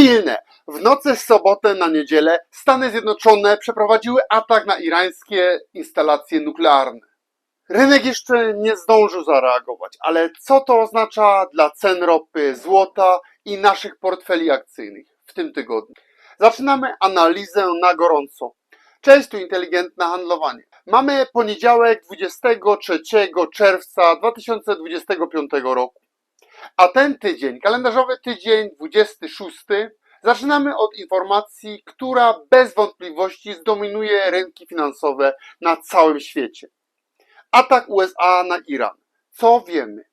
Pilne. W nocy z sobotę na niedzielę Stany Zjednoczone przeprowadziły atak na irańskie instalacje nuklearne. Rynek jeszcze nie zdążył zareagować, ale co to oznacza dla cen ropy, złota i naszych portfeli akcyjnych w tym tygodniu? Zaczynamy analizę na gorąco. Cześć, tu inteligentne handlowanie. Mamy poniedziałek 23 czerwca 2025 roku. A ten tydzień, kalendarzowy tydzień 26, zaczynamy od informacji, która bez wątpliwości zdominuje rynki finansowe na całym świecie. Atak USA na Iran. Co wiemy?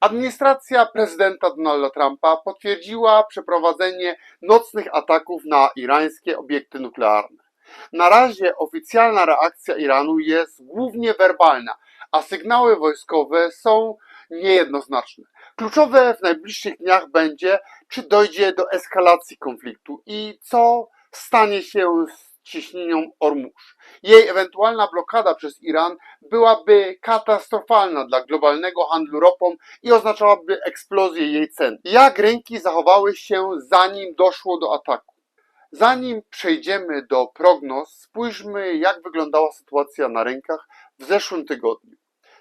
Administracja prezydenta Donalda Trumpa potwierdziła przeprowadzenie nocnych ataków na irańskie obiekty nuklearne. Na razie oficjalna reakcja Iranu jest głównie werbalna, a sygnały wojskowe są niejednoznaczne. Kluczowe w najbliższych dniach będzie, czy dojdzie do eskalacji konfliktu i co stanie się z ciśnienią Ormusz. Jej ewentualna blokada przez Iran byłaby katastrofalna dla globalnego handlu ropą i oznaczałaby eksplozję jej cen. Jak rynki zachowały się zanim doszło do ataku? Zanim przejdziemy do prognoz, spójrzmy jak wyglądała sytuacja na rynkach w zeszłym tygodniu,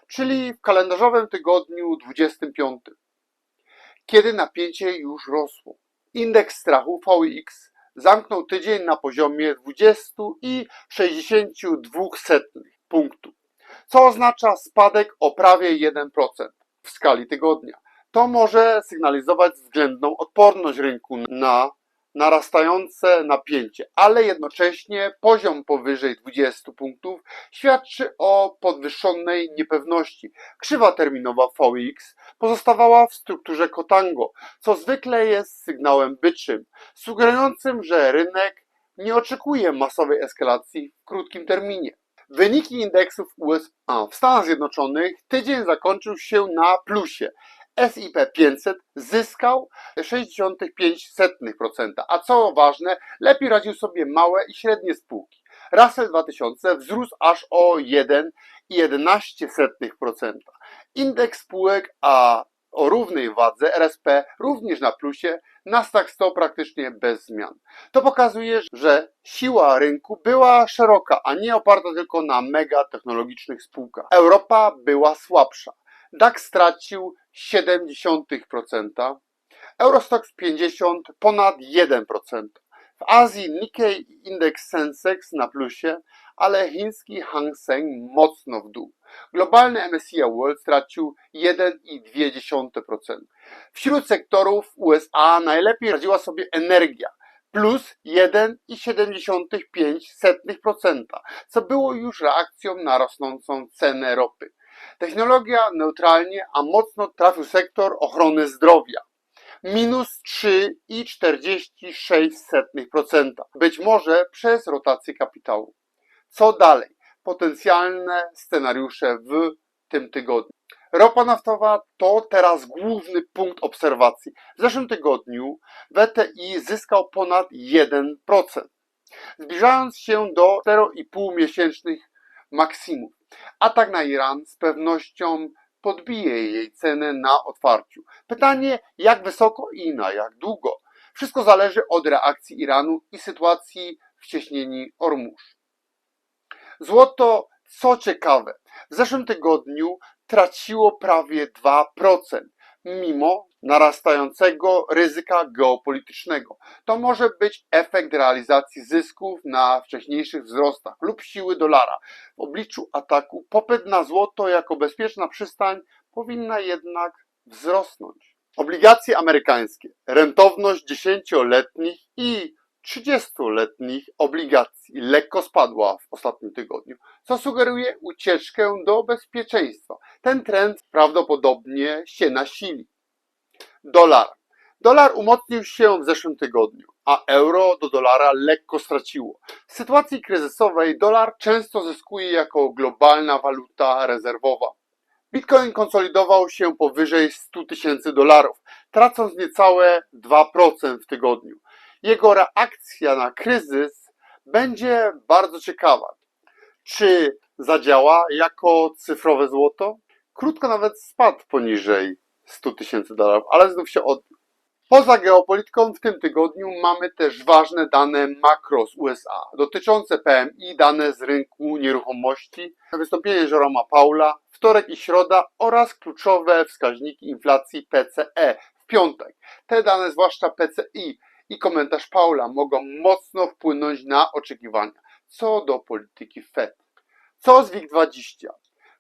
czyli w kalendarzowym tygodniu 25, kiedy napięcie już rosło. Indeks strachu VIX zamknął tydzień na poziomie 20,62 punktu, co oznacza spadek o prawie 1% w skali tygodnia. To może sygnalizować względną odporność rynku na narastające napięcie, ale jednocześnie poziom powyżej 20 punktów świadczy o podwyższonej niepewności. Krzywa terminowa VX pozostawała w strukturze kotango, co zwykle jest sygnałem byczym, sugerującym, że rynek nie oczekuje masowej eskalacji w krótkim terminie. Wyniki indeksów USA w Stanach Zjednoczonych tydzień zakończył się na plusie. SIP 500 zyskał 0,65%, a co ważne, lepiej radził sobie małe i średnie spółki. Russell 2000 wzrósł aż o 1,11%. Indeks spółek a o równej wadze RSP również na plusie, Nasdaq 100 praktycznie bez zmian. To pokazuje, że siła rynku była szeroka, a nie oparta tylko na mega technologicznych spółkach. Europa była słabsza. DAX stracił 0,7%, Eurostox 50 ponad 1%. W Azji Nikkei indeks Sensex na plusie, ale chiński Hang Seng mocno w dół. Globalny MSCI World stracił 1,2%. Wśród sektorów USA najlepiej radziła sobie energia plus 1,75%, co było już reakcją na rosnącą cenę ropy. Technologia neutralnie, a mocno trafił sektor ochrony zdrowia. Minus 3,46%. Być może przez rotację kapitału. Co dalej? Potencjalne scenariusze w tym tygodniu. Ropa naftowa to teraz główny punkt obserwacji. W zeszłym tygodniu WTI zyskał ponad 1%, zbliżając się do 4,5 miesięcznych maksimów. Atak na Iran z pewnością podbije jej cenę na otwarciu. Pytanie, jak wysoko i na jak długo? Wszystko zależy od reakcji Iranu i sytuacji w cieśnieni Ormusz. Złoto, co ciekawe, w zeszłym tygodniu traciło prawie 2%, mimo narastającego ryzyka geopolitycznego. To może być efekt realizacji zysków na wcześniejszych wzrostach lub siły dolara. W obliczu ataku popyt na złoto jako bezpieczna przystań powinna jednak wzrosnąć. Obligacje amerykańskie, rentowność 10-letnich i 30-letnich obligacji lekko spadła w ostatnim tygodniu, co sugeruje ucieczkę do bezpieczeństwa. Ten trend prawdopodobnie się nasili. Dolar. Dolar umocnił się w zeszłym tygodniu, a euro do dolara lekko straciło. W sytuacji kryzysowej dolar często zyskuje jako globalna waluta rezerwowa. Bitcoin konsolidował się powyżej 100 tysięcy dolarów, tracąc niecałe 2% w tygodniu. Jego reakcja na kryzys będzie bardzo ciekawa. Czy zadziała jako cyfrowe złoto? Krótko nawet spadł poniżej 100 tysięcy dolarów, ale znów się od... Poza geopolityką w tym tygodniu mamy też ważne dane makro z USA dotyczące PMI, dane z rynku nieruchomości, wystąpienie Jeroma Paula, wtorek i środa oraz kluczowe wskaźniki inflacji PCE w piątek. Te dane, zwłaszcza PCI i komentarz Paula, mogą mocno wpłynąć na oczekiwania co do polityki Fed. Co z WIG20?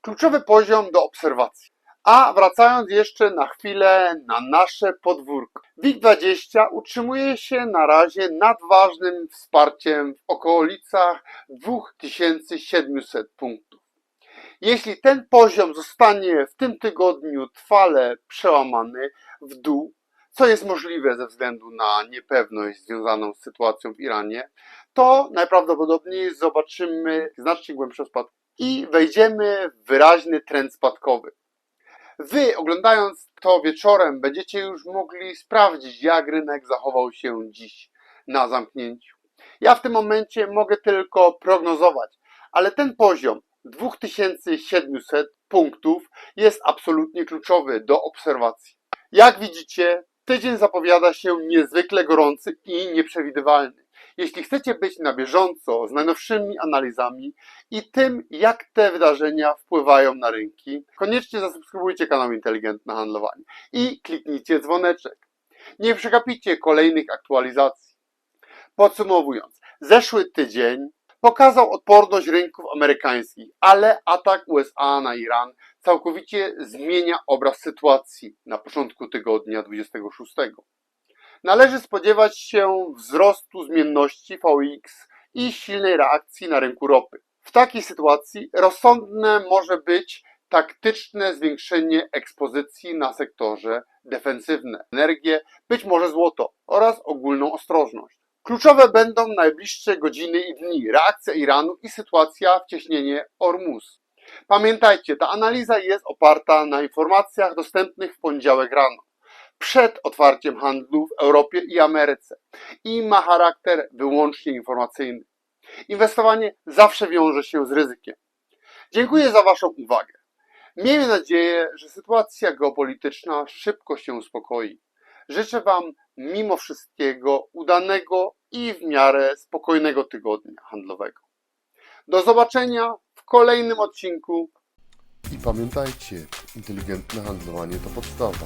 Kluczowy poziom do obserwacji. A wracając jeszcze na chwilę na nasze podwórko. WIG20 utrzymuje się na razie nad ważnym wsparciem w okolicach 2700 punktów. Jeśli ten poziom zostanie w tym tygodniu trwale przełamany w dół, co jest możliwe ze względu na niepewność związaną z sytuacją w Iranie, to najprawdopodobniej zobaczymy znacznie głębszy spadek i wejdziemy w wyraźny trend spadkowy. Wy, oglądając to wieczorem, będziecie już mogli sprawdzić, jak rynek zachował się dziś na zamknięciu. Ja w tym momencie mogę tylko prognozować, ale ten poziom 2700 punktów jest absolutnie kluczowy do obserwacji. Jak widzicie, tydzień zapowiada się niezwykle gorący i nieprzewidywalny. Jeśli chcecie być na bieżąco z najnowszymi analizami i tym, jak te wydarzenia wpływają na rynki, koniecznie zasubskrybujcie kanał Inteligentne Handlowanie i kliknijcie dzwoneczek. Nie przegapicie kolejnych aktualizacji. Podsumowując, zeszły tydzień pokazał odporność rynków amerykańskich, ale atak USA na Iran całkowicie zmienia obraz sytuacji na początku tygodnia 26. Należy spodziewać się wzrostu zmienności VX i silnej reakcji na rynku ropy. W takiej sytuacji rozsądne może być taktyczne zwiększenie ekspozycji na sektorze defensywne, energię, być może złoto oraz ogólną ostrożność. Kluczowe będą najbliższe godziny i dni, reakcja Iranu i sytuacja w cieśnienie Ormus. Pamiętajcie, ta analiza jest oparta na informacjach dostępnych w poniedziałek rano, przed otwarciem handlu w Europie i Ameryce i ma charakter wyłącznie informacyjny. Inwestowanie zawsze wiąże się z ryzykiem. Dziękuję za Waszą uwagę. Miejmy nadzieję, że sytuacja geopolityczna szybko się uspokoi. Życzę Wam mimo wszystkiego udanego i w miarę spokojnego tygodnia handlowego. Do zobaczenia w kolejnym odcinku. I pamiętajcie, inteligentne handlowanie to podstawa.